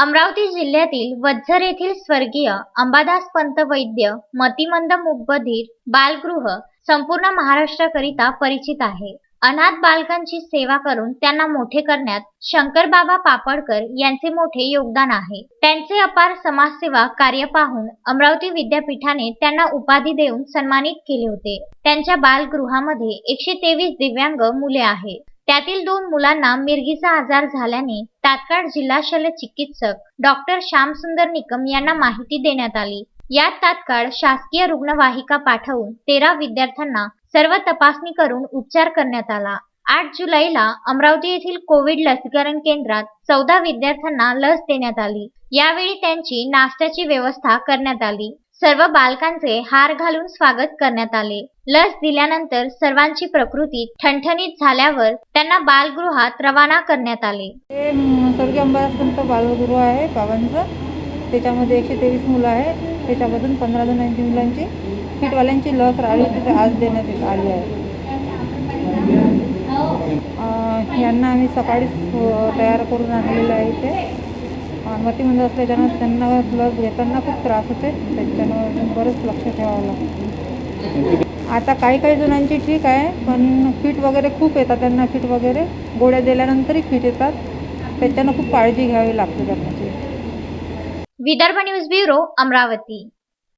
अमरावती जिल्ह्यातील वज्जर येथील स्वर्गीय अंबादास पंत वैद्य मतिमंद मूकबधीर बालगृह संपूर्ण महाराष्ट्राकरिता परिचित आहे. अनाथ बालकांची सेवा करून त्यांना मोठे करण्यात शंकरबाबा पापडकर यांचे मोठे योगदान आहे. त्यांचे अपार समाजसेवा कार्य पाहून अमरावती विद्यापीठाने त्यांना उपाधी देऊन सन्मानित केले होते. त्यांच्या बालगृहामध्ये एकशे तेवीस दिव्यांग मुले आहेत. त्यातील दोन मुलांना मिरगीचा आजार झाल्याने तात्काळ जिल्हा शल्य चिकित्सक डॉक्टर श्यामसुंदर निकम यांना माहिती देण्यात आली. यात तात्काळ शासकीय रुग्णवाहिका पाठवून तेरा विद्यार्थ्यांना सर्व तपासणी करून उपचार करण्यात आला. आठ जुलैला अमरावती येथील कोविड लसीकरण केंद्रात चौदा विद्यार्थ्यांना लस देण्यात आली. यावेळी त्यांची नाश्त्याची व्यवस्था करण्यात आली. सर्व बालकांचे हार घालून स्वागत करण्यात आले. लस दिल्यानंतर सर्वांची प्रकृती ठणठणीत झाल्यावर त्यांना बालगृहात रवाना करण्यात आले. ते स्वर्गीय अंबादासपंत बालगृह आहे बाबांचं. त्याच्यामध्ये एकशे तेवीस मुलं आहे त्याच्यामधून पंधरा जणांची मुलांची फिटवाल्यांची लस राहिली तिथे आज देण्यात आली आहे. यांना आम्ही सकाळीच तयार करून आणलेलं आहे इथे अं, मतिमंद म्हणजे असल्याच्यानं त्यांना लस घेताना खूप त्रास होते. त्याच्यानं बरंच लक्ष ठेवावं लागतं. आता काही काही जणांची ठीक आहे पण फिट वगैरे खूप येतात त्यांना फिट वगैरे. गोळ्या दिल्यानंतरही फिट येतात. त्याच्यानं खूप काळजी घ्यावी लागते त्यांची विदर्भ न्यूज ब्युरो अमरावती.